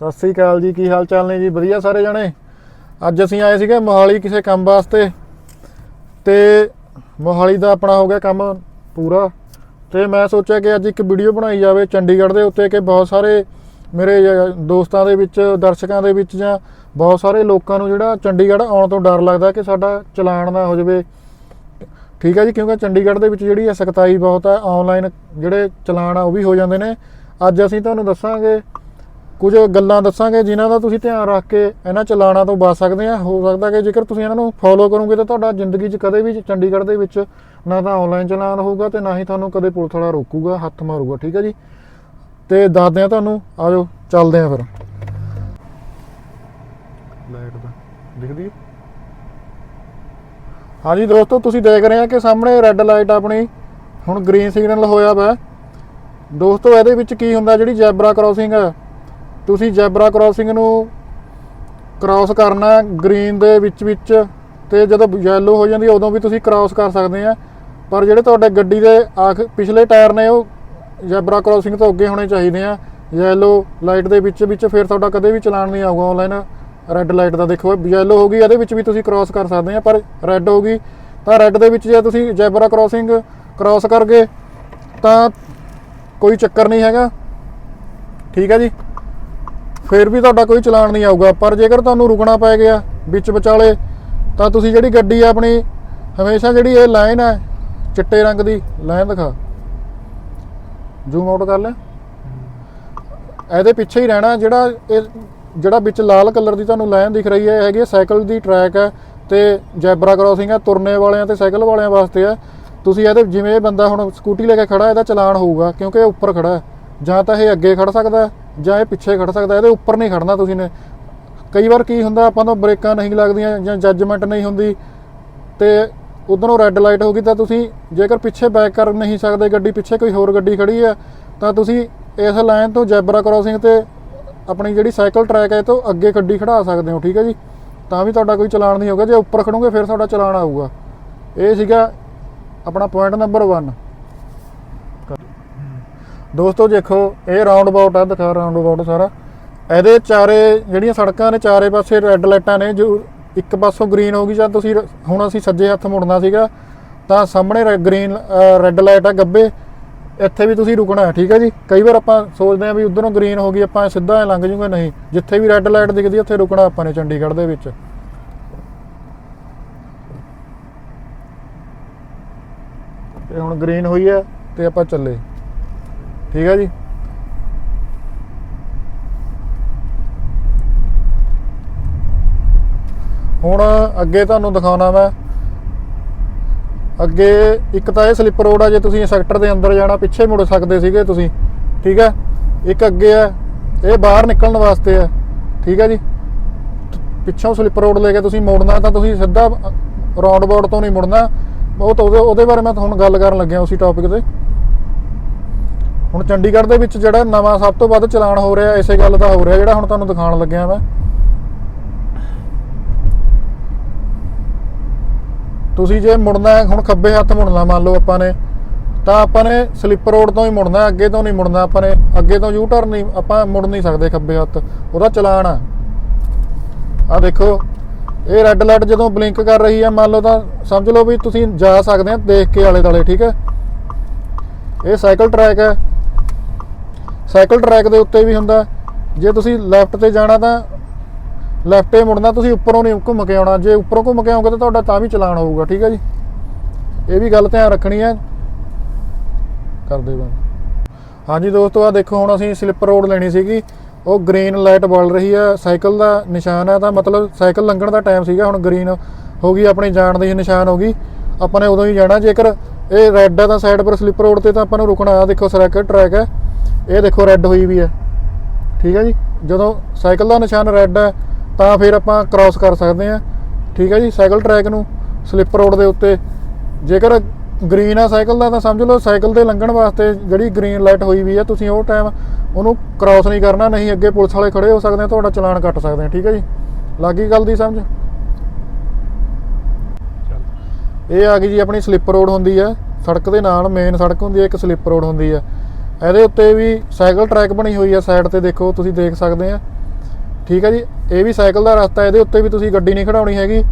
ਸਤਿ ਸ੍ਰੀ ਅਕਾਲ ਜੀ, ਕੀ ਹਾਲ ਚਾਲ ਨੇ ਜੀ? ਵਧੀਆ ਸਾਰੇ ਜਣੇ? ਅੱਜ ਅਸੀਂ ਆਏ ਸੀਗੇ ਮੋਹਾਲੀ ਕਿਸੇ ਕੰਮ ਵਾਸਤੇ ਤੇ ਮੋਹਾਲੀ ਦਾ ਆਪਣਾ ਹੋ ਗਿਆ ਕੰਮ ਪੂਰਾ ਤੇ ਮੈਂ ਸੋਚਿਆ ਕਿ ਅੱਜ ਇੱਕ ਵੀਡੀਓ ਬਣਾਈ ਜਾਵੇ ਚੰਡੀਗੜ੍ਹ ਦੇ ਉੱਤੇ ਕਿ ਬਹੁਤ ਸਾਰੇ ਮੇਰੇ ਦੋਸਤਾਂ ਦੇ ਵਿੱਚ, ਦਰਸ਼ਕਾਂ ਦੇ ਵਿੱਚ ਜਾਂ ਬਹੁਤ ਸਾਰੇ ਲੋਕਾਂ ਨੂੰ ਜਿਹੜਾ ਚੰਡੀਗੜ੍ਹ ਆਉਣ ਤੋਂ ਡਰ ਲੱਗਦਾ ਕਿ ਸਾਡਾ ਚਲਾਨ ਨਾ ਹੋ ਜਾਵੇ। ਠੀਕ ਹੈ ਜੀ, ਕਿਉਂਕਿ ਚੰਡੀਗੜ੍ਹ ਦੇ ਵਿੱਚ ਜਿਹੜੀ ਹੈ ਸਖਤਾਈ ਬਹੁਤ ਹੈ ਆਨਲਾਈਨ ਜਿਹੜੇ ਚਲਾਨ ਆ ਉਹ ਵੀ ਹੋ ਜਾਂਦੇ ਨੇ। ਅੱਜ ਅਸੀਂ ਤੁਹਾਨੂੰ ਦੱਸਾਂਗੇ ਕੁਝ ਗੱਲਾਂ ਦੱਸਾਂਗੇ ਜਿਨ੍ਹਾਂ ਦਾ ਤੁਸੀਂ ਧਿਆਨ ਰੱਖ ਕੇ ਇਹਨਾਂ ਚਲਾਨਾਂ ਤੋਂ ਬਚ ਸਕਦੇ ਆ। ਹੋ ਸਕਦਾ ਕਿ ਜੇਕਰ ਤੁਸੀਂ ਇਹਨਾਂ ਨੂੰ ਫੋਲੋ ਕਰੋਗੇ ਤਾਂ ਤੁਹਾਡਾ ਜ਼ਿੰਦਗੀ 'ਚ ਕਦੇ ਵੀ ਚੰਡੀਗੜ੍ਹ ਦੇ ਵਿੱਚ ਨਾ ਤਾਂ ਆਨਲਾਈਨ ਚਲਾਨ ਹੋਊਗਾ ਤੇ ਨਾ ਹੀ ਤੁਹਾਨੂੰ ਕਦੇ ਪੁਲਿਸ ਵਾਲਾ ਰੋਕੂਗਾ ਹੱਥ ਮਾਰੂਗਾ ਠੀਕ ਹੈ ਜੀ? ਤੇ ਦੱਸਦੇ ਆ ਤੁਹਾਨੂੰ ਆਜੋ ਚੱਲਦੇ ਆ ਫਿਰ। ਲਾਈਟ ਦਾ। ਦਿਖਦੀ ਹੈ ਹਾਂਜੀ ਦੋਸਤੋ ਤੁਸੀਂ ਦੇਖ ਰਹੇ ਆ ਕਿ ਸਾਹਮਣੇ ਰੈੱਡ ਲਾਈਟ ਆਪਣੀ ਹੁਣ ਗ੍ਰੀਨ ਸਿਗਨਲ ਹੋਇਆ ਵਾ ਦੋਸਤੋ ਇਹਦੇ ਵਿੱਚ ਕੀ ਹੁੰਦਾ ਜਿਹੜੀ ਜੈਬਰਾ ਕ੍ਰਾਸਿੰਗ ਹੈ ਤੁਸੀਂ ਜੈਬਰਾ ਕ੍ਰਾਸਿੰਗ ਨੂੰ ਕ੍ਰਾਸ ਕਰਨਾ ਗ੍ਰੀਨ ਦੇ ਵਿੱਚ ਵਿੱਚ, ਤੇ ਜਦੋਂ ਯੈਲੋ ਹੋ ਜਾਂਦੀ ਉਦੋਂ ਵੀ ਤੁਸੀਂ ਕ੍ਰਾਸ ਕਰ ਸਕਦੇ ਆ। ਪਰ ਜਿਹੜੇ ਤੁਹਾਡੇ ਗੱਡੀ ਦੇ ਆਖ ਪਿਛਲੇ ਟਾਇਰ ਨੇ, ਉਹ ਜੈਬਰਾ ਕ੍ਰਾਸਿੰਗ ਤੋਂ ਅੱਗੇ ਹੋਣੇ ਚਾਹੀਦੇ ਆ। ਯੈਲੋ ਲਾਈਟ ਦੇ ਵਿੱਚ ਵਿੱਚ ਫਿਰ ਤੁਹਾਡਾ ਕਦੇ ਵੀ ਚਲਾਨ ਨਹੀਂ ਆਊਗਾ ਆਨਲਾਈਨ ਰੈੱਡ ਲਾਈਟ ਦਾ ਦੇਖੋ ਯੈਲੋ ਹੋ ਗਈ, ਇਹਦੇ ਵਿੱਚ ਵੀ ਤੁਸੀਂ ਕ੍ਰਾਸ ਕਰ ਸਕਦੇ ਆ, ਪਰ ਰੈੱਡ ਹੋ ਗਈ। ਤਾਂ ਰੈੱਡ ਦੇ ਵਿੱਚ ਜੇ ਤੁਸੀਂ ਜੈਬਰਾ ਕ੍ਰਾਸਿੰਗ ਕ੍ਰਾਸ ਕਰ ਗਏ, ਤਾਂ ਕੋਈ ਚੱਕਰ ਨਹੀਂ ਹੈਗਾ। ਠੀਕ ਹੈ ਜੀ? ਫਿਰ ਵੀ ਤੁਹਾਡਾ ਕੋਈ ਚਲਾਨ ਨਹੀਂ ਆਊਗਾ। ਪਰ ਜੇਕਰ ਤੁਹਾਨੂੰ ਰੁਕਣਾ ਪੈ ਗਿਆ ਵਿੱਚ ਵਿਚਾਲੇ ਤਾਂ ਤੁਸੀਂ ਜਿਹੜੀ ਗੱਡੀ ਆ ਆਪਣੀ ਹਮੇਸ਼ਾ ਜਿਹੜੀ ਇਹ ਲਾਈਨ ਹੈ ਚਿੱਟੇ ਰੰਗ ਦੀ ਲਾਈਨ ਦਿਖਾ। ਜ਼ੂਮ ਆਊਟ ਕਰ ਲੈ। ਇਹਦੇ ਪਿੱਛੇ ਹੀ ਰਹਿਣਾ ਜਿਹੜਾ ਇਹ ਜਿਹੜਾ ਵਿੱਚ ਲਾਲ ਕਲਰ ਦੀ ਤੁਹਾਨੂੰ ਲਾਈਨ ਦਿਖ ਰਹੀ ਹੈ ਇਹ ਹੈਗੀ ਹੈ ਸਾਈਕਲ ਦੀ ਟਰੈਕ ਹੈ ਤੇ ਜੈਬਰਾ ਕ੍ਰਾਸਿੰਗ ਹੈ ਤੁਰਨੇ ਵਾਲਿਆਂ ਤੇ ਸਾਈਕਲ ਵਾਲਿਆਂ ਵਾਸਤੇ ਹੈ ਤੁਸੀਂ ਇਹਦੇ ਜਿਵੇਂ ਇਹ ਬੰਦਾ ਹੁਣ ਸਕੂਟੀ ਲੈ ਕੇ ਖੜਾ ਇਹਦਾ ਚਲਾਨ ਹੋਊਗਾ ਕਿਉਂਕਿ ਇਹ ਉੱਪਰ ਖੜਾ ਹੈ। ਜਾਂ ਤਾਂ ਇਹ ਅੱਗੇ ਖੜ ਸਕਦਾ ਹੈ, ਜਾਂ ਇਹ ਪਿੱਛੇ ਖੜ ਸਕਦਾ, ਇਹਦੇ ਉੱਪਰ ਨਹੀਂ ਖੜਨਾ ਤੁਸੀਂ ਨੇ। ਕਈ ਵਾਰ ਕੀ ਹੁੰਦਾ, ਆਪਾਂ ਤੋਂ ਬ੍ਰੇਕਾਂ ਨਹੀਂ ਲੱਗਦੀਆਂ ਜਾਂ ਜੱਜਮੈਂਟ ਨਹੀਂ ਹੁੰਦੀ ਤੇ ਉਧਰੋਂ ਰੈੱਡ ਲਾਈਟ ਹੋ ਗਈ ਤਾਂ ਤੁਸੀਂ ਜੇਕਰ ਪਿੱਛੇ ਬੈਕ ਕਰ ਨਹੀਂ ਸਕਦੇ ਗੱਡੀ, ਪਿੱਛੇ ਕੋਈ ਹੋਰ ਗੱਡੀ ਖੜੀ ਹੈ, ਤਾਂ ਤੁਸੀਂ ਇਸ ਲਾਈਨ ਤੋਂ ਜੈਬਰਾ ਕ੍ਰਾਸਿੰਗ ਤੇ ਆਪਣੀ ਜਿਹੜੀ ਸਾਈਕਲ ਟਰੈਕ ਹੈ, ਇਹ ਤੋਂ ਅੱਗੇ ਗੱਡੀ ਖੜਾ ਸਕਦੇ ਹੋ, ਠੀਕ ਹੈ ਜੀ? ਤਾਂ ਵੀ ਤੁਹਾਡਾ ਕੋਈ ਚਲਾਨ ਨਹੀਂ ਹੋਗਾ ਜੇ ਉੱਪਰ ਖੜੋਗੇ ਫਿਰ ਤੁਹਾਡਾ ਚਲਾਨ ਆਊਗਾ। ਇਹ ਸੀਗਾ ਆਪਣਾ ਪੁਆਇੰਟ ਨੰਬਰ 1 ਦੋਸਤੋ ਦੇਖੋ, ਇਹ ਰਾਉਂਡ ਅਬਾਊਟ ਆ, ਦਿਖਾ ਰਾਉਂਡ ਅਬਾਊਟ ਸਾਰਾ। ਇਹਦੇ ਚਾਰੇ ਜਿਹੜੀਆਂ ਸੜਕਾਂ ਨੇ, ਚਾਰੇ ਪਾਸੇ ਰੈੱਡ ਲਾਈਟਾਂ ਨੇ, ਜੋ ਇੱਕ ਪਾਸੋਂ ਗ੍ਰੀਨ ਹੋ ਗਈ ਜਦ ਤੁਸੀਂ ਹੁਣ ਅਸੀਂ ਸੱਜੇ ਹੱਥ ਮੁੜਨਾ ਸੀਗਾ, ਤਾਂ ਸਾਹਮਣੇ ਗ੍ਰੀਨ ਰੈੱਡ ਲਾਈਟ ਆ ਗੱਬੇ। ਇੱਥੇ ਵੀ ਤੁਸੀਂ ਰੁਕਣਾ, ਠੀਕ ਹੈ ਜੀ? ਕਈ ਵਾਰ ਆਪਾਂ ਸੋਚਦੇ ਹਾਂ ਵੀ ਉਧਰੋਂ ਗ੍ਰੀਨ ਹੋ ਗਈ, ਆਪਾਂ ਸਿੱਧਾ ਐ ਲੰਘ ਜੂਗੇ, ਨਹੀਂ। ਜਿੱਥੇ ਵੀ ਰੈੱਡ ਲਾਈਟ ਦਿਖਦੀ, ਉੱਥੇ ਰੁਕਣਾ ਆਪਾਂ ਨੇ ਚੰਡੀਗੜ੍ਹ ਦੇ ਵਿੱਚ। ਤੇ ਹੁਣ ਗ੍ਰੀਨ ਹੋਈ ਹੈ ਤੇ ਆਪਾਂ ਚੱਲੇ। ਠੀਕ ਹੈ ਜੀ। ਹੁਣ ਅੱਗੇ ਤੁਹਾਨੂੰ ਦਿਖਾਉਣਾ ਮੈਂ। ਅੱਗੇ ਇੱਕ ਤਾਂ ਇਹ ਸਲਿੱਪ ਰੋਡ ਆ, ਜੇ ਤੁਸੀਂ ਸੈਕਟਰ ਦੇ ਅੰਦਰ ਜਾਣਾ, ਪਿੱਛੇ ਮੁੜ ਸਕਦੇ ਸੀਗੇ ਤੁਸੀਂ। ਠੀਕ ਹੈ ਇੱਕ ਅੱਗੇ ਆ, ਇਹ ਬਾਹਰ ਨਿਕਲਣ ਵਾਸਤੇ ਆ। ਠੀਕ ਹੈ ਜੀ। ਪਿੱਛੋਂ ਸਲਿੱਪ ਰੋਡ ਲੈ ਕੇ ਤੁਸੀਂ ਮੁੜਨਾ, ਤਾਂ ਤੁਸੀਂ ਸਿੱਧਾ ਰਾਉਂਡ ਬੋਰਡ ਤੋਂ ਨਹੀਂ ਮੁੜਨਾ। ਉਹ ਤਾਂ ਉਹਦੇ ਉਹਦੇ ਬਾਰੇ ਮੈਂ ਤੁਹਾਨੂੰ ਗੱਲ ਕਰਨ ਲੱਗਿਆ ਉਸੇ ਟੌਪਿਕ ਤੇ। ਹੁਣ ਚੰਡੀਗੜ੍ਹ ਦੇ ਵਿੱਚ ਜਿਹੜਾ ਨਵਾਂ ਸਭ ਤੋਂ ਵੱਧ ਚਲਾਨ ਹੋ ਰਿਹਾ, ਇਸੇ ਗੱਲ ਦਾ ਹੋ ਰਿਹਾ ਜਿਹੜਾ ਹੁਣ ਤੁਹਾਨੂੰ ਦਿਖਾਉਣ ਲੱਗਿਆ ਮੈਂ। ਤੁਸੀਂ ਜੇ ਮੁੜਨਾ ਹੁਣ ਖੱਬੇ ਹੱਥ ਮੁੜਨਾ, ਮੰਨ ਲਓ ਆਪਾਂ ਨੇ, ਤਾਂ ਆਪਾਂ ਨੇ ਸਲਿੱਪਰ ਰੋਡ ਤੋਂ ਹੀ ਮੁੜਨਾ ਅੱਗੇ ਤੋਂ ਨਹੀਂ ਮੁੜਨਾ ਆਪਾਂ ਨੇ, ਅੱਗੇ ਤੋਂ ਯੂ ਟਰਨ ਨਹੀਂ, ਆਪਾਂ ਮੁੜ ਨਹੀਂ ਸਕਦੇ ਖੱਬੇ ਹੱਥ, ਉਹਦਾ ਚਲਾਨ ਆ ਆ ਦੇਖੋ, ਇਹ ਰੈੱਡ ਲਾਈਟ ਜਦੋਂ ਬਲਿੰਕ ਕਰ ਰਹੀ ਹੈ, ਮੰਨ ਲਓ ਤਾਂ ਸਮਝ ਲਓ ਵੀ ਤੁਸੀਂ ਜਾ ਸਕਦੇ ਆ ਦੇਖ ਕੇ ਆਲੇ ਦਾਲੇ ਠੀਕ ਹੈ? ਇਹ ਸਾਈਕਲ ਟਰੈਕ ਹੈ। ਸਾਈਕਲ ਟਰੈਕ ਦੇ ਉੱਤੇ ਵੀ ਹੁੰਦਾ। ਜੇ ਤੁਸੀਂ ਲੈਫਟ ਤੇ ਜਾਣਾ ਤਾਂ ਲੈਫਟ ਤੇ ਮੁੜਨਾ, ਤੁਸੀਂ ਉੱਪਰੋਂ ਨਹੀਂ ਘੁੰਮ ਕੇ ਆਉਣਾ। ਜੇ ਉੱਪਰੋਂ ਘੁੰਮ ਕੇ ਆਉਂਗੇ ਤਾਂ ਤੁਹਾਡਾ ਤਾਂ ਵੀ ਚਲਾਨ ਹੋਊਗਾ, ਠੀਕ ਹੈ ਜੀ? ਇਹ ਵੀ ਗੱਲ ਧਿਆਨ ਰੱਖਣੀ ਹੈ ਕਰਦੇ ਬੰਦ ਹਾਂਜੀ ਦੋਸਤੋ ਆ ਦੇਖੋ, ਹੁਣ ਅਸੀਂ ਸਲਿੱਪ ਰੋਡ ਲੈਣੀ ਸੀਗੀ। ਉਹ ਗ੍ਰੀਨ ਲਾਈਟ ਬਲ ਰਹੀ ਹੈ ਸਾਈਕਲ ਦਾ ਨਿਸ਼ਾਨ ਹੈ ਤਾਂ ਮਤਲਬ ਸਾਈਕਲ ਲੰਘਣ ਦਾ ਟਾਈਮ ਸੀਗਾ, ਹੁਣ ਗ੍ਰੀਨ ਹੋ ਗਈ, ਆਪਣੀ ਜਾਣ ਦੀ ਨਿਸ਼ਾਨ ਹੋ ਗਈ। ਆਪਾਂ ਨੇ ਉਦੋਂ ਹੀ ਜਾਣਾ। ਜੇਕਰ ਇਹ ਰੈੱਡ ਹੈ ਤਾਂ ਸਾਈਡ ਪਰ ਸਲਿੱਪ ਰੋਡ ਤੇ ਤਾਂ ਆਪਾਂ ਨੂੰ ਰੁਕਣਾ। ਆ ਦੇਖੋ ਸਰਕਟ ਟਰੈਕ ਹੈ ਇਹ ਦੇਖੋ ਰੈੱਡ ਹੋਈ ਵੀ ਹੈ। ਠੀਕ ਹੈ ਜੀ? ਜਦੋਂ ਸਾਈਕਲ ਦਾ ਨਿਸ਼ਾਨ ਰੈੱਡ ਹੈ ਤਾਂ ਫਿਰ ਆਪਾਂ ਕ੍ਰਾਸ ਕਰ ਸਕਦੇ ਹਾਂ। ਠੀਕ ਹੈ ਜੀ? ਸਾਈਕਲ ਟਰੈਕ ਨੂੰ ਸਲਿੱਪ ਰੋਡ ਦੇ ਉੱਤੇ। ਜੇਕਰ ਗ੍ਰੀਨ ਆ ਸਾਈਕਲ ਦਾ ਤਾਂ ਸਮਝ ਲਓ ਸਾਈਕਲ ਤੇ ਲੰਘਣ ਵਾਸਤੇ ਜਿਹੜੀ ਗ੍ਰੀਨ ਲਾਈਟ ਹੋਈ ਵੀ ਹੈ ਤੁਸੀਂ ਉਹ ਟਾਈਮ ਉਹਨੂੰ ਕ੍ਰਾਸ ਨਹੀਂ ਕਰਨਾ ਨਹੀਂ ਅੱਗੇ ਪੁਲਿਸ ਵਾਲੇ ਖੜੇ ਹੋ ਸਕਦੇ ਆ ਤੁਹਾਡਾ ਚਲਾਨ ਕੱਟ ਸਕਦੇ ਆ ਠੀਕ ਹੈ ਜੀ? ਲੱਗੀ ਗੱਲ ਦੀ ਸਮਝ? ਇਹ ਆ ਗਈ ਜੀ ਆਪਣੀ ਸਲਿੱਪ ਰੋਡ ਹੁੰਦੀ ਹੈ। ਸੜਕ ਦੇ ਨਾਲ ਮੇਨ ਸੜਕ ਹੁੰਦੀ ਹੈ ਇੱਕ ਸਲਿੱਪ ਰੋਡ ਹੁੰਦੀ ਹੈ। ਇਹਦੇ ਉੱਤੇ ਵੀ ਸਾਈਕਲ ਟਰੈਕ ਬਣੀ ਹੋਈ ਹੈ ਸਾਈਡ ਤੇ ਦੇਖੋ, ਤੁਸੀਂ ਦੇਖ ਸਕਦੇ ਆ। ਠੀਕ ਹੈ ਜੀ? ਇਹ ਵੀ ਸਾਈਕਲ ਦਾ ਰਸਤਾ ਇਹਦੇ ਉੱਤੇ ਵੀ ਤੁਸੀਂ ਗੱਡੀ ਨਹੀਂ ਖੜਾਉਣੀ ਹੈਗੀ।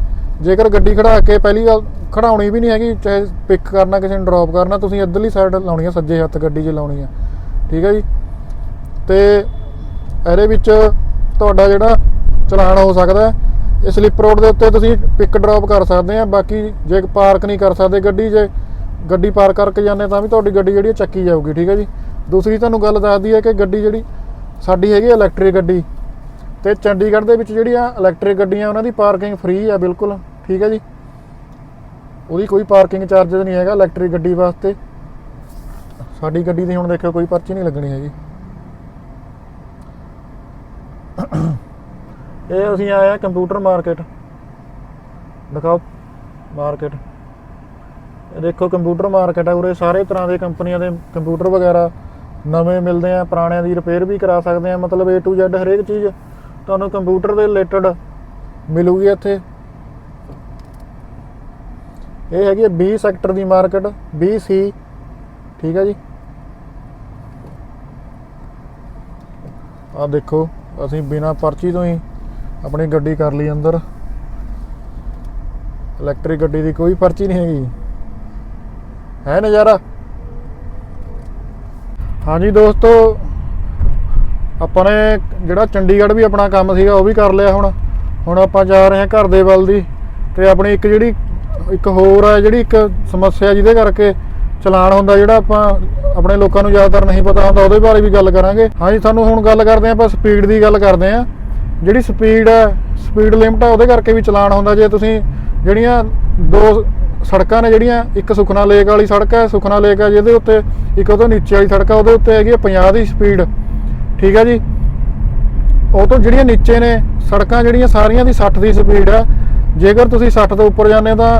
ਜੇਕਰ ਗੱਡੀ ਖੜਾ ਕੇ ਪਹਿਲੀ ਗੱਲ ਖੜਾਉਣੀ ਵੀ ਨਹੀਂ ਹੈਗੀ, ਚਾਹੇ ਪਿਕ ਕਰਨਾ, ਕਿਸੇ ਨੂੰ ਡ੍ਰੌਪ ਕਰਨਾ, ਤੁਸੀਂ ਇੱਧਰਲੀ ਸਾਈਡ ਲਾਉਣੀ ਆ, ਸੱਜੇ ਹੱਥ ਗੱਡੀ 'ਚ ਲਾਉਣੀ ਆ। ਠੀਕ ਹੈ ਜੀ? ਤੇ ਇਹਦੇ ਵਿੱਚ ਤੁਹਾਡਾ ਜਿਹੜਾ ਚਲਾਨ ਹੋ ਸਕਦਾ ਹੈ, ਇਹ ਸਲਿੱਪ ਰੋਡ ਦੇ ਉੱਤੇ ਤੁਸੀਂ ਪਿਕ ਡ੍ਰੌਪ ਕਰ ਸਕਦੇ ਆ। ਬਾਕੀ ਜੇ ਪਾਰਕ ਨਹੀਂ ਕਰ ਸਕਦੇ ਗੱਡੀ, ਜੇ ਗੱਡੀ ਪਾਰਕ ਕਰਕੇ ਜਾਂਦੇ ਤਾਂ ਵੀ ਤੁਹਾਡੀ ਗੱਡੀ ਜਿਹੜੀ ਚੱਕੀ ਜਾਊਗੀ। ਠੀਕ ਹੈ ਜੀ? ਦੂਸਰੀ ਤੁਹਾਨੂੰ ਗੱਲ ਦੱਸਦੀ ਹੈ ਕਿ ਗੱਡੀ ਜਿਹੜੀ ਸਾਡੀ ਹੈਗੀ ਇਲੈਕਟ੍ਰਿਕ ਗੱਡੀ ਤੇ ਚੰਡੀਗੜ੍ਹ ਦੇ ਵਿੱਚ ਜਿਹੜੀਆਂ ਇਲੈਕਟ੍ਰਿਕ ਗੱਡੀਆਂ, ਉਹਨਾਂ ਦੀ ਪਾਰਕਿੰਗ ਫ੍ਰੀ ਆ ਬਿਲਕੁਲ, ਠੀਕ ਹੈ ਜੀ। ਉਹਦੀ ਕੋਈ ਪਾਰਕਿੰਗ ਚਾਰजेस ਨਹੀਂ ਹੈਗਾ ਇਲੈਕਟ੍ਰਿਕ ਗੱਡੀ ਵਾਸਤੇ। ਸਾਡੀ ਗੱਡੀ ਦੀ ਹੁਣ ਦੇਖਿਓ, ਕੋਈ ਪਰਚੀ ਨਹੀਂ ਲੱਗਣੀ ਹੈਗੀ। ਇਹ ਅਸੀਂ ਆਏ ਆ ਕੰਪਿਊਟਰ ਮਾਰਕੀਟ ਦਿਖਾਓ ਮਾਰਕੀਟ ਦੇਖੋ ਕੰਪਿਊਟਰ ਮਾਰਕੀਟ ਆ ਉਰੇ ਸਾਰੇ ਤਰ੍ਹਾਂ ਦੇ ਕੰਪਨੀਆਂ ਦੇ ਕੰਪਿਊਟਰ ਵਗੈਰਾ ਨਵੇਂ ਮਿਲਦੇ ਆ, ਪੁਰਾਣਿਆਂ ਦੀ ਰਿਪੇਅਰ ਵੀ ਕਰਾ ਸਕਦੇ ਆ, ਮਤਲਬ A to Z ਹਰੇਕ ਚੀਜ਼। ਤੁਹਾਨੂੰ ਕੰਪਿਊਟਰ ਦੇ ਰਿਲੇਟਡ ਮਿਲੂਗੀ ਇੱਥੇ। ਇਹ ਹੈਗੀ ਹੈ 20 ਸੈਕਟਰ ਦੀ ਮਾਰਕੀਟ 20C ਠੀਕ ਹੈ ਜੀ? ਆ ਦੇਖੋ, ਅਸੀਂ ਬਿਨਾ ਪਰਚੀ ਤੋਂ ਹੀ ਆਪਣੀ ਗੱਡੀ ਕਰ ਲਈ ਅੰਦਰ। ਇਲੈਕਟ੍ਰਿਕ ਗੱਡੀ ਦੀ ਕੋਈ ਪਰਚੀ ਨਹੀਂ ਹੈਗੀ। ਹੈ ਨਜ਼ਾਰਾ? ਹਾਂਜੀ ਦੋਸਤੋ, ਆਪਾਂ ਨੇ ਜਿਹੜਾ ਚੰਡੀਗੜ੍ਹ ਵੀ ਆਪਣਾ ਕੰਮ ਸੀਗਾ ਉਹ ਵੀ ਕਰ ਲਿਆ ਹੁਣ। ਹੁਣ ਆਪਾਂ ਜਾ ਰਹੇ ਹਾਂ ਘਰ ਦੇ ਵੱਲ ਦੀ ਤੇ ਆਪਣੀ ਇੱਕ ਜਿਹੜੀ, ਇੱਕ ਹੋਰ ਹੈ ਜਿਹੜੀ ਇੱਕ ਸਮੱਸਿਆ ਜਿਹਦੇ ਕਰਕੇ ਚਲਾਨ ਹੁੰਦਾ ਜਿਹੜਾ ਆਪਾਂ ਆਪਣੇ ਲੋਕਾਂ ਨੂੰ ਜ਼ਿਆਦਾਤਰ ਨਹੀਂ ਪਤਾ ਹੁੰਦਾ, ਉਹਦੇ ਬਾਰੇ ਵੀ ਗੱਲ ਕਰਾਂਗੇ। ਹਾਂਜੀ ਤੁਹਾਨੂੰ ਹੁਣ ਗੱਲ ਕਰਦੇ ਹਾਂ, ਆਪਾਂ ਸਪੀਡ ਦੀ ਗੱਲ ਕਰਦੇ ਹਾਂ। ਜਿਹੜੀ ਸਪੀਡ ਹੈ ਸਪੀਡ ਲਿਮਟ ਹੈ ਉਹਦੇ ਕਰਕੇ ਵੀ ਚਲਾਨ ਹੁੰਦਾ। ਜੇ ਤੁਸੀਂ ਜਿਹੜੀਆਂ ਦੋ ਸੜਕਾਂ ਨੇ ਜਿਹੜੀਆਂ, ਇੱਕ ਸੁਖਨਾ ਲੇਕ ਵਾਲੀ ਸੜਕ ਹੈ, ਸੁਖਨਾ ਲੇਕ ਹੈ ਜਿਹਦੇ ਉੱਤੇ ਇੱਕ ਉਹਦੇ ਨੀਚੇ ਵਾਲੀ ਸੜਕ ਹੈ, ਉਹਦੇ ਉੱਤੇ ਹੈਗੀ ਹੈ 50 ਦੀ ਸਪੀਡ ਠੀਕ ਹੈ ਜੀ? ਉਹ ਤੋਂ ਜਿਹੜੀਆਂ ਨੀਚੇ ਨੇ, ਸੜਕਾਂ ਜਿਹੜੀਆਂ ਸਾਰੀਆਂ ਦੀ 60 ਦੀ ਸਪੀਡ ਹੈ। ਜੇਕਰ ਤੁਸੀਂ 60 ਤੋਂ ਉੱਪਰ ਜਾਂਦੇ ਤਾਂ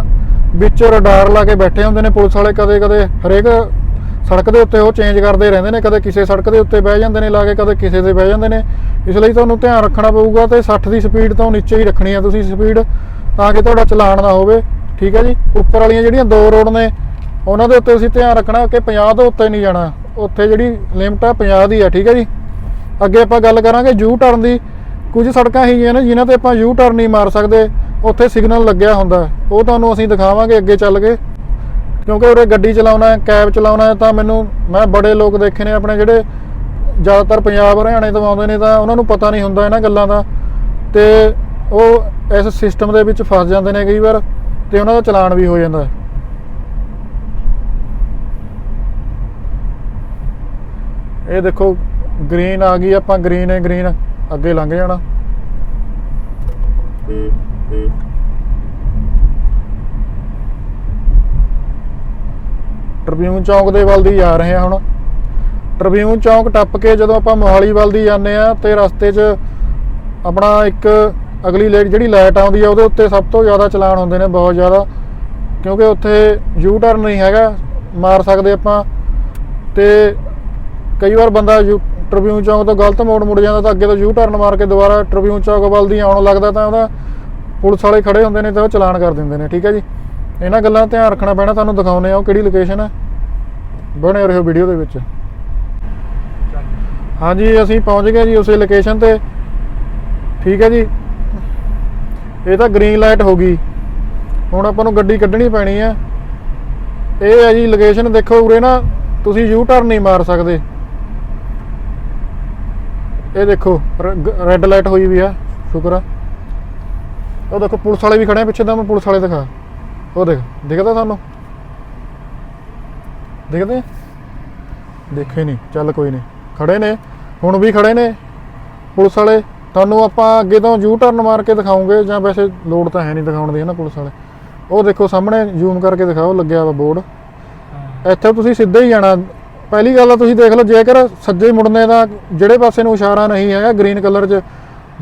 ਵਿੱਚ ਰਡਾਰ ਲਾ ਕੇ ਬੈਠੇ ਹੁੰਦੇ ਨੇ ਪੁਲਿਸ ਵਾਲੇ ਕਦੇ ਕਦੇ ਹਰੇਕ ਸੜਕ ਦੇ ਉੱਤੇ ਉਹ ਚੇਂਜ ਕਰਦੇ ਰਹਿੰਦੇ ਨੇ, ਕਦੇ ਕਿਸੇ ਸੜਕ ਦੇ ਉੱਤੇ ਬਹਿ ਜਾਂਦੇ ਨੇ, ਲਾ ਕੇ ਕਦੇ ਕਿਸੇ ਤੇ ਬਹਿ ਜਾਂਦੇ ਨੇ। ਇਸ ਲਈ ਤੁਹਾਨੂੰ ਧਿਆਨ ਰੱਖਣਾ ਪਊਗਾ ਤੇ 60 ਦੀ ਸਪੀਡ ਤੋਂ ਨੀਚੇ ਹੀ ਰੱਖਣੀ ਹੈ ਤੁਸੀਂ ਸਪੀਡ ਤਾਂ ਕਿ ਤੁਹਾਡਾ ਚਲਾਨ ਨਾ ਹੋਵੇ। ਠੀਕ ਹੈ ਜੀ? ਉੱਪਰ ਵਾਲੀਆਂ ਜਿਹੜੀਆਂ ਦੋ ਰੋਡ ਨੇ, ਉਹਨਾਂ ਦੇ ਉੱਤੇ ਤੁਸੀਂ ਧਿਆਨ ਰੱਖਣਾ ਕਿ 50 ਤੋਂ ਉੱਤੇ ਨਹੀਂ ਜਾਣਾ। ਉੱਥੇ ਜਿਹੜੀ ਲਿਮਟ ਆ 50 ਦੀ ਹੈ ਠੀਕ ਹੈ ਜੀ? ਅੱਗੇ ਆਪਾਂ ਗੱਲ ਕਰਾਂਗੇ ਯੂ ਟਰਨ ਦੀ। ਕੁਝ ਸੜਕਾਂ ਹੈਗੀਆਂ ਨੇ ਜਿਨ੍ਹਾਂ ਤੇ ਆਪਾਂ ਯੂ ਟਰਨ ਨਹੀਂ ਮਾਰ ਸਕਦੇ। ਉੱਥੇ ਸਿਗਨਲ ਲੱਗਿਆ ਹੁੰਦਾ। ਉਹ ਤੁਹਾਨੂੰ ਅਸੀਂ ਦਿਖਾਵਾਂਗੇ ਅੱਗੇ ਚੱਲ ਕੇ। ਕਿਉਂਕਿ ਉਰੇ ਗੱਡੀ ਚਲਾਉਣਾ ਕੈਬ ਚਲਾਉਣਾ ਤਾਂ ਮੈਨੂੰ, ਮੈਂ ਬੜੇ ਲੋਕ ਦੇਖੇ ਨੇ ਆਪਣੇ ਜਿਹੜੇ ਜ਼ਿਆਦਾਤਰ ਪੰਜਾਬ, ਹਰਿਆਣੇ ਤੋਂ ਆਉਂਦੇ ਨੇ, ਤਾਂ ਉਹਨਾਂ ਨੂੰ ਪਤਾ ਨਹੀਂ ਹੁੰਦਾ ਇਹਨਾਂ ਗੱਲਾਂ ਦਾ। ਤੇ ਉਹ ਇਸ ਸਿਸਟਮ ਦੇ ਵਿੱਚ ਫਸ ਜਾਂਦੇ ਨੇ ਕਈ ਵਾਰ। ਤੇ ਉਹਨਾਂ ਦਾ ਚਲਾਨ ਵੀ ਹੋ ਜਾਂਦਾ ਇਹ ਦੇਖੋ ਗ੍ਰੀਨ ਆ ਗਈ, ਆਪਾਂ ਗ੍ਰੀਨ ਹੈ ਗ੍ਰੀਨ ਅੱਗੇ ਲੰਘ ਜਾਣਾ। ਟ੍ਰਿਬਿਊਨ ਚੌਂਕ ਦੇ ਵੱਲ ਦੀ ਜਾ ਰਹੇ ਹਾਂ ਹੁਣ। ਟ੍ਰਿਬਿਊਨ ਚੌਂਕ ਟੱਪ ਕੇ ਜਦੋਂ ਆਪਾਂ ਮੋਹਾਲੀ ਵੱਲ ਦੀ ਜਾਂਦੇ ਆ ਤੇ ਰਸਤੇ 'ਚ ਆਪਣਾ ਇੱਕ ਅਗਲੀ ਲਾਈਟ ਜਿਹੜੀ ਲਾਈਟ ਆਉਂਦੀ ਆ, ਉਹਦੇ ਉੱਤੇ ਸਭ ਤੋਂ ਜ਼ਿਆਦਾ ਚਲਾਨ ਹੁੰਦੇ ਨੇ, ਬਹੁਤ ਜ਼ਿਆਦਾ। ਕਿਉਂਕਿ ਉੱਥੇ ਯੂ ਟਰਨ ਨਹੀਂ ਹੈਗਾ, ਮਾਰ ਸਕਦੇ ਆਪਾਂ। ਤੇ ਕਈ ਵਾਰ ਬੰਦਾ ਯੂ ਟ੍ਰਿਬਿਊਨ ਚੌਂਕ ਤੋਂ ਗਲਤ ਮੋੜ ਮੁੜ ਜਾਂਦਾ, ਤਾਂ ਅੱਗੇ ਤੋਂ ਯੂ ਟਰਨ ਮਾਰ ਕੇ ਦੁਬਾਰਾ ਟ੍ਰਿਬਿਊਨ ਚੌਂਕ ਵੱਲ ਦੀ ਆਉਣ ਲੱਗਦਾ, ਤਾਂ ਉਹਦਾ ਪੁਲਿਸ ਵਾਲੇ ਖੜੇ ਹੁੰਦੇ ਨੇ, ਤੇ ਉਹ ਚਲਾਨ ਕਰ ਦਿੰਦੇ ਨੇ, ਠੀਕ ਹੈ ਜੀ? ਇਹਨਾਂ ਗੱਲਾਂ ਦਾ ਧਿਆਨ ਰੱਖਣਾ ਪੈਣਾ, ਤੁਹਾਨੂੰ ਦਿਖਾਉਨੇ ਆ ਉਹ ਕਿਹੜੀ ਲੋਕੇਸ਼ਨ ਹੈ ਬਣੇ ਰਹੋ ਵੀਡੀਓ ਦੇ ਵਿੱਚ। ਹਾਂਜੀ, ਅਸੀਂ ਪਹੁੰਚ ਗਏ ਜੀ ਉਸੇ ਲੋਕੇਸ਼ਨ ਤੇ। ਠੀਕ ਹੈ ਜੀ? ਇਹ ਤਾਂ ਗ੍ਰੀਨ ਲਾਈਟ ਹੋ ਗਈ। ਹੁਣ ਆਪਾਂ ਨੂੰ ਗੱਡੀ ਕੱਢਣੀ ਪੈਣੀ ਹੈ ਇਹ ਹੈ ਜੀ ਲੋਕੇਸ਼ਨ ਦੇਖੋ ਉਰੇ ਨਾ, ਤੁਸੀਂ ਯੂ ਟਰਨ ਨਹੀਂ ਮਾਰ ਸਕਦੇ। ਇਹ ਦੇਖੋ ਰੈੱਡ ਲਾਈਟ ਹੋਈ ਵੀ ਆ, ਸ਼ੁਕਰ ਆ। ਉਹ ਦੇਖੋ, ਪੁਲਿਸ ਵਾਲੇ ਵੀ ਖੜੇ ਆ ਪਿੱਛੇ, ਤਾਂ ਮੈਂ ਪੁਲਿਸ ਵਾਲੇ ਦਿਖਾ। ਉਹ ਦੇਖ, ਦਿਖਦਾ ਤੁਹਾਨੂੰ? ਦਿਖਦੇ ਦੇਖੇ ਨਹੀਂ ਚੱਲ ਕੋਈ ਨਹੀਂ ਖੜੇ ਨੇ, ਹੁਣ ਵੀ ਖੜੇ ਨੇ। ਪੁਲਿਸ ਵਾਲੇ ਤੁਹਾਨੂੰ ਆਪਾਂ ਅੱਗੇ ਤੋਂ ਯੂ ਟਰਨ ਮਾਰ ਕੇ ਦਿਖਾਉਂਗੇ ਜਾਂ ਵੈਸੇ ਲੋਡ ਤਾਂ ਹੈ ਨਹੀਂ ਦਿਖਾਉਣ ਦੀ ਹੈ ਨਾ ਪੁਲਿਸ ਵਾਲੇ। ਉਹ ਦੇਖੋ ਸਾਹਮਣੇ ਜ਼ੂਮ ਕਰਕੇ ਦਿਖਾਓ ਲੱਗਿਆ ਵਾ ਬੋਰਡ। ਇੱਥੇ ਤੁਸੀਂ ਸਿੱਧੇ ਹੀ ਜਾਣਾ। ਪਹਿਲੀ ਗੱਲ ਤੁਸੀਂ ਦੇਖ ਲਓ ਜੇਕਰ ਸੱਜੇ ਮੁੜਨੇ ਦਾ ਜਿਹੜੇ ਪਾਸੇ ਨੂੰ ਇਸ਼ਾਰਾ ਨਹੀਂ ਹੈਗਾ ਗ੍ਰੀਨ ਕਲਰ 'ਚ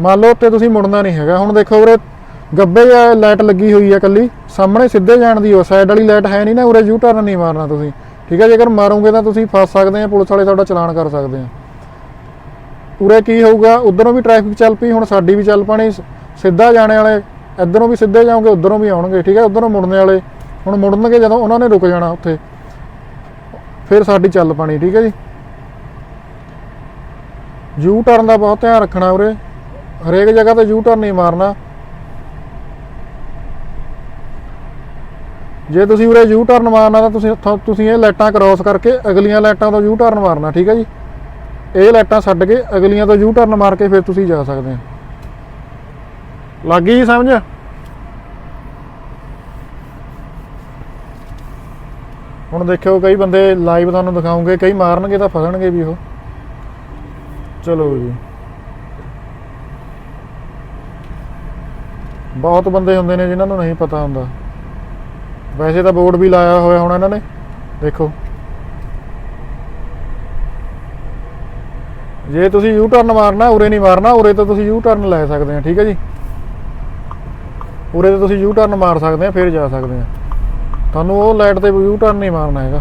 ਮੰਨ ਲਓ ਉੱਤੇ ਤੁਸੀਂ ਮੁੜਨਾ ਨਹੀਂ ਹੈਗਾ। ਹੁਣ ਦੇਖੋ ਉਰੇ ਗੱਬੇ ਆ ਲਾਈਟ ਲੱਗੀ ਹੋਈ ਹੈ ਕੱਲੀ ਸਾਹਮਣੇ ਸਿੱਧੇ ਜਾਣ ਦੀ ਉਹ ਸਾਈਡ ਵਾਲੀ ਲਾਈਟ ਹੈ ਨਹੀਂ ਨਾ ਉਰੇ ਯੂ ਟਰਨ ਨਹੀਂ ਮਾਰਨਾ ਤੁਸੀਂ। ਠੀਕ ਹੈ ਜੇਕਰ ਮਾਰੋਗੇ ਤਾਂ ਤੁਸੀਂ ਫਸ ਸਕਦੇ ਆ ਪੁਲਿਸ ਵਾਲੇ ਤੁਹਾਡਾ ਚਲਾਨ ਕਰ ਸਕਦੇ ਆ। ਉਰੇ ਕੀ ਹੋਊਗਾ? ਉਧਰੋਂ ਵੀ ਟ੍ਰੈਫਿਕ ਚੱਲ ਪਈ, ਹੁਣ ਸਾਡੀ ਵੀ ਚੱਲ ਪਾਣੀ, ਸਿੱਧਾ ਜਾਣੇ ਵਾਲੇ, ਇਧਰੋਂ ਵੀ ਸਿੱਧੇ ਜਾਓਗੇ, ਉਧਰੋਂ ਵੀ ਆਉਣਗੇ, ਠੀਕ ਹੈ? ਉਧਰੋਂ ਮੁੜਨੇ ਵਾਲੇ, ਹੁਣ ਮੁੜਨਗੇ ਜਦੋਂ ਉਹਨਾਂ ਨੇ ਰੁਕ ਜਾਣਾ ਉੱਥੇ, ਫਿਰ ਸਾਡੀ ਚੱਲ ਪਾਣੀ, ਠੀਕ ਹੈ ਜੀ? ਯੂ ਟਰਨ ਦਾ ਬਹੁਤ ਧਿਆਨ ਰੱਖਣਾ ਉਰੇ, ਹਰੇਕ ਜਗ੍ਹਾ ਤੇ ਯੂ ਟਰਨ ਨਹੀਂ ਮਾਰਨਾ। ਜੇ ਤੁਸੀਂ ਉਰੇ ਯੂ ਟਰਨ ਮਾਰਨਾ ਤਾਂ ਤੁਸੀਂ ਤੁਸੀਂ ਇਹ ਲਾਈਟਾਂ ਕ੍ਰਾਸ ਕਰਕੇ ਅਗਲੀਆਂ ਲਾਈਟਾਂ ਤੋਂ ਯੂ ਟਰਨ ਮਾਰਨਾ, ਠੀਕ ਹੈ ਜੀ? ਇਹ ਲਾਈਟਾਂ ਛੱਡ ਕੇ ਅਗਲੀਆਂ ਤੋਂ ਯੂ ਟਰਨ ਮਾਰ ਕੇ ਫਿਰ ਤੁਸੀਂ ਜਾ ਸਕਦੇ ਹੋ। ਲੱਗ ਗਈ ਸਮਝ? ਹੁਣ ਦੇਖਿਓ, ਕਈ ਬੰਦੇ ਲਾਈਵ ਤੁਹਾਨੂੰ ਦਿਖਾਉਂਗੇ, ਕਈ ਮਾਰਨਗੇ ਤਾਂ ਫਸਣਗੇ ਵੀ ਉਹ। ਚਲੋ ਜੀ। ਬਹੁਤ ਬੰਦੇ ਹੁੰਦੇ ਨੇ ਜਿਨ੍ਹਾਂ ਨੂੰ ਨਹੀਂ ਪਤਾ ਹੁੰਦਾ। ਵੈਸੇ ਤਾਂ ਬੋਰਡ ਵੀ ਲਾਇਆ ਹੋਇਆ ਹੁਣ ਇਹਨਾਂ ਨੇ। ਦੇਖੋ। ਜੇ ਤੁਸੀਂ ਯੂ ਟਰਨ ਮਾਰਨਾ, ਉਰੇ ਨਹੀਂ ਮਾਰਨਾ, ਉਰੇ ਤੋਂ ਤੁਸੀਂ ਯੂ ਟਰਨ ਲੈ ਸਕਦੇ ਆ, ਠੀਕ ਹੈ ਜੀ? ਉਰੇ ਤੋਂ ਤੁਸੀਂ ਯੂ ਟਰਨ ਮਾਰ ਸਕਦੇ ਆ, ਫਿਰ ਜਾ ਸਕਦੇ ਆ। ਤੁਹਾਨੂੰ ਉਹ ਲਾਈਟ ਤੇ ਯੂ ਟਰਨ ਨਹੀਂ ਮਾਰਨਾ ਹੈਗਾ।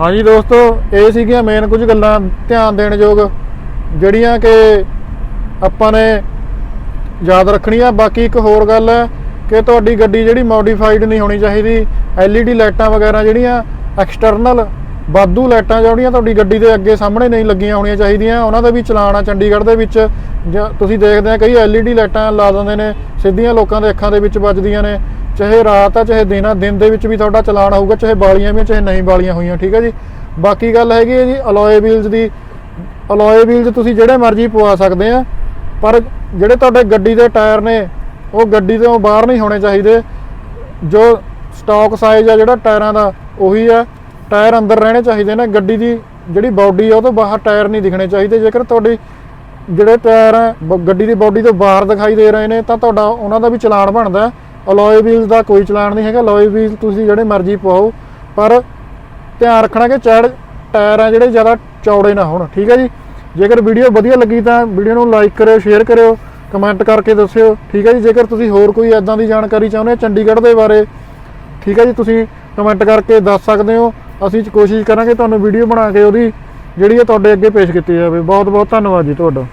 ਹਾਂਜੀ ਦੋਸਤੋ, ਇਹ ਸੀਗੀਆਂ ਮੇਨ ਕੁਝ ਗੱਲਾਂ ਧਿਆਨ ਦੇਣ ਯੋਗ, ਜਿਹੜੀਆਂ ਕਿ ਆਪਾਂ ਨੇ ਯਾਦ ਰੱਖਣੀਆਂ। ਬਾਕੀ ਇੱਕ ਹੋਰ ਗੱਲ ਹੈ ਕਿ ਤੁਹਾਡੀ ਗੱਡੀ ਜਿਹੜੀ ਮੋਡੀਫਾਈਡ ਨਹੀਂ ਹੋਣੀ ਚਾਹੀਦੀ, LED ਲਾਈਟਾਂ ਵਗੈਰਾ ਜਿਹੜੀਆਂ ਐਕਸਟਰਨਲ ਬਾਦੂ ਲਾਈਟਾਂ ਜਿਹੜੀਆਂ ਤੁਹਾਡੀ ਗੱਡੀ ਦੇ ਅੱਗੇ ਸਾਹਮਣੇ ਨਹੀਂ ਲੱਗੀਆਂ ਹੋਣੀਆਂ ਚਾਹੀਦੀਆਂ, ਉਹਨਾਂ ਦਾ ਵੀ ਚਲਾਨ ਆ ਚੰਡੀਗੜ੍ਹ ਦੇ ਵਿੱਚ। ਜਾਂ ਤੁਸੀਂ ਦੇਖਦੇ ਆ, ਕਈ LED ਲਾਈਟਾਂ ਲਾ ਦਿੰਦੇ ਨੇ, ਸਿੱਧੀਆਂ ਲੋਕਾਂ ਦੇ ਅੱਖਾਂ ਦੇ ਵਿੱਚ ਵੱਜਦੀਆਂ ਨੇ। ਚਾਹੇ ਰਾਤ ਆ, ਚਾਹੇ ਦਿਨ ਆ, ਦਿਨ ਦੇ ਵਿੱਚ ਵੀ ਤੁਹਾਡਾ ਚਲਾਨ ਹੋਊਗਾ ਚਾਹੇ ਬਾਲੀਆਂ ਵੀ ਚਾਹੇ ਨਹੀਂ ਬਾਲੀਆਂ ਹੋਈਆਂ, ਠੀਕ ਹੈ ਜੀ? ਬਾਕੀ ਗੱਲ ਹੈਗੀ ਹੈ ਜੀ ਅਲੋਏ ਵੀਲਸ ਦੀ ਅਲੋਏ ਵੀਲਸ ਤੁਸੀਂ ਜਿਹੜੇ ਮਰਜ਼ੀ ਪਵਾ ਸਕਦੇ ਆ, ਪਰ ਜਿਹੜੇ ਤੁਹਾਡੇ ਗੱਡੀ ਦੇ ਟਾਇਰ ਨੇ, ਉਹ ਗੱਡੀ ਤੋਂ ਬਾਹਰ ਨਹੀਂ ਹੋਣੇ ਚਾਹੀਦੇ। ਜੋ ਸਟਾਕ ਸਾਈਜ਼ ਆ ਜਿਹੜਾ ਟਾਇਰਾਂ ਦਾ, ਉਹੀ ਆ। ਟਾਇਰ ਅੰਦਰ ਰਹਿਣੇ ਚਾਹੀਦੇ ਨੇ, ਗੱਡੀ ਦੀ ਜਿਹੜੀ ਬਾਡੀ ਆ ਉਹ ਤੋਂ ਬਾਹਰ ਟਾਇਰ ਨਹੀਂ ਦਿਖਣੇ ਚਾਹੀਦੇ। ਜੇਕਰ ਤੁਹਾਡੀ ਜਿਹੜੇ ਟਾਇਰ ਆ, ਬ- ਗੱਡੀ ਦੀ ਬਾਡੀ ਤੋਂ ਬਾਹਰ ਦਿਖਾਈ ਦੇ ਰਹੇ ਨੇ, ਤਾਂ ਤੁਹਾਡਾ ਉਹਨਾਂ ਦਾ ਵੀ ਚਲਾਨ ਬਣਦਾ ਅਲੋਏ ਵੀਲ ਦਾ ਕੋਈ ਚਲਾਨ ਨਹੀਂ ਹੈਗਾ ਅਲੋਏ ਵੀਲ ਤੁਸੀਂ ਜਿਹੜੇ ਮਰਜ਼ੀ ਪਾਓ, ਪਰ ਧਿਆਨ ਰੱਖਣਾ ਕਿ ਚੜ, ਟਾਇਰ ਆ ਜਿਹੜੇ ਜ਼ਿਆਦਾ ਚੌੜੇ ਨਾ ਹੋਣ, ਠੀਕ ਹੈ ਜੀ? ਜੇਕਰ ਵੀਡੀਓ ਵਧੀਆ ਲੱਗੀ ਤਾਂ ਵੀਡੀਓ ਨੂੰ ਲਾਈਕ ਕਰਿਓ ਸ਼ੇਅਰ ਕਰਿਓ ਕਮੈਂਟ ਕਰਕੇ ਦੱਸਿਓ, ਠੀਕ ਹੈ ਜੀ? ਜੇਕਰ ਤੁਸੀਂ ਹੋਰ ਕੋਈ ਐਦਾਂ ਦੀ ਜਾਣਕਾਰੀ ਚਾਹੁੰਦੇ ਹੋ ਚੰਡੀਗੜ੍ਹ ਦੇ ਬਾਰੇ, ਠੀਕ ਹੈ ਜੀ? ਤੁਸੀਂ ਕਮੈਂਟ ਕਰਕੇ ਦੱਸ ਸਕਦੇ ਹੋ। ਅਸੀਂ ਕੋਸ਼ਿਸ਼ ਕਰਾਂਗੇ ਤੁਹਾਨੂੰ ਵੀਡੀਓ ਬਣਾ ਕੇ ਉਹਦੀ ਜਿਹੜੀ ਹੈ ਤੁਹਾਡੇ ਅੱਗੇ ਪੇਸ਼ ਕੀਤੀ ਜਾਵੇ। ਬਹੁਤ ਬਹੁਤ ਧੰਨਵਾਦ ਜੀ ਤੁਹਾਡਾ।